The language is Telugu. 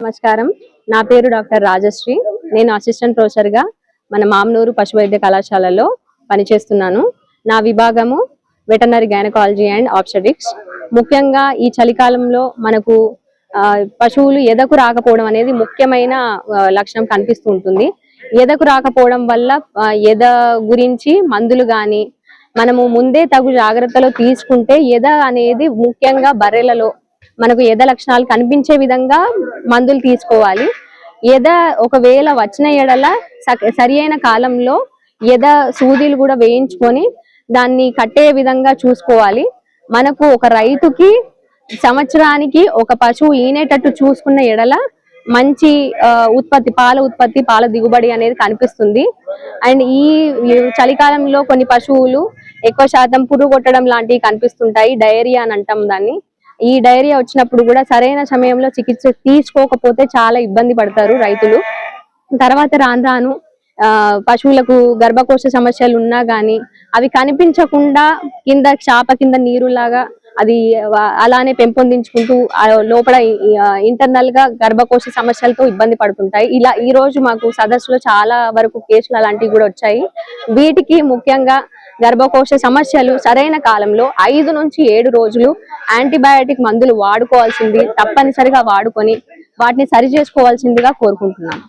నమస్కారం. నా పేరు డాక్టర్ రాజశ్రీ. నేను అసిస్టెంట్ ప్రొఫెసర్గా మన మామనూరు పశు వైద్య కళాశాలలో పనిచేస్తున్నాను. నా విభాగము వెటనరీ గైనకాలజీ అండ్ ఆప్షటిక్స్ ముఖ్యంగా ఈ చలికాలంలో మనకు ఆ, పశువులు ఎదకు రాకపోవడం అనేది ముఖ్యమైన లక్షణం కనిపిస్తూ ఉంటుంది. ఎదకు రాకపోవడం వల్ల ఎద గురించి మందులు గాని మనము ముందే తగు జాగ్రత్తలు తీసుకుంటే ఎద అనేది ముఖ్యంగా బర్రెలలో మనకు ఎద లక్షణాలు కనిపించే విధంగా మందులు తీసుకోవాలి. ఎద ఒకవేళ వచ్చిన ఎడల స- సరి అయిన కాలంలో ఎద సూదిలు కూడా వేయించుకొని దాన్ని కట్టే విధంగా చూసుకోవాలి. మనకు ఒక రైతుకి సంవత్సరానికి ఒక పశువు ఈనేటట్టు చూసుకున్న ఎడల మంచి ఉత్పత్తి పాల ఉత్పత్తి పాల దిగుబడి అనేది కనిపిస్తుంది. అండ్ ఈ ఈ చలికాలంలో కొన్ని పశువులు ఎక్కువ శాతం పురుగు కొట్టడం లాంటివి కనిపిస్తుంటాయి. డయేరియా అని అంటాం దాన్ని. ఈ డైరియా వచ్చినప్పుడు కూడా సరైన సమయంలో చికిత్స తీసుకోకపోతే చాలా ఇబ్బంది పడతారు రైతులు. తర్వాత రాను రాను ఆ, పశువులకు గర్భకోశ సమస్యలు ఉన్నా కానీ అవి కనిపించకుండా కింద చాప కింద నీరులాగా అది అలానే పెంపొందించుకుంటూ లోపల ఇంటర్నల్గా గర్భకోశ సమస్యలతో ఇబ్బంది పడుతుంటాయి. ఇలా ఈ రోజు మాకు సదస్సులో చాలా వరకు కేసులు అలాంటివి కూడా వచ్చాయి. వీటికి ముఖ్యంగా గర్భకోశ సమస్యలు సరైన కాలంలో ఐదు నుంచి ఏడు రోజులు యాంటీబయాటిక్ మందులు వాడుకోవాల్సింది తప్పనిసరిగా వాడుకొని వాటిని సరి చేసుకోవాల్సిందిగా కోరుకుంటున్నాను.